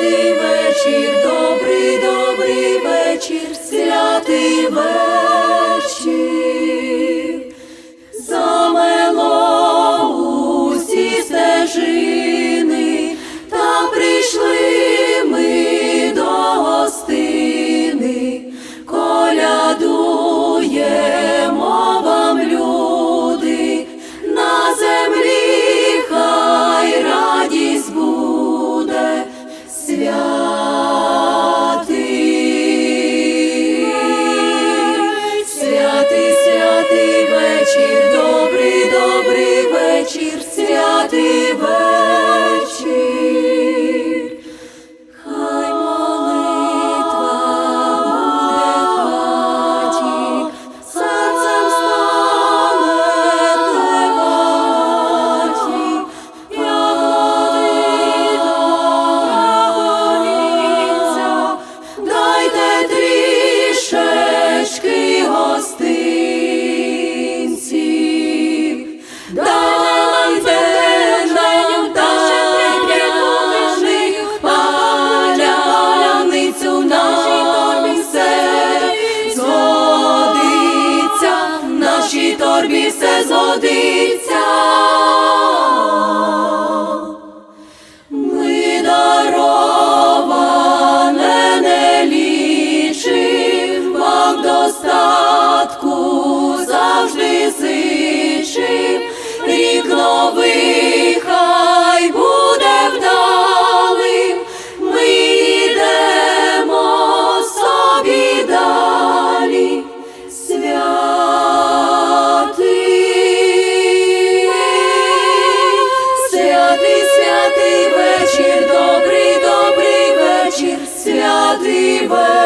святий вечір, добрий, добрий вечір, святий вечір. святий, святий вечір, добрий, добрий вечір, святий вечір.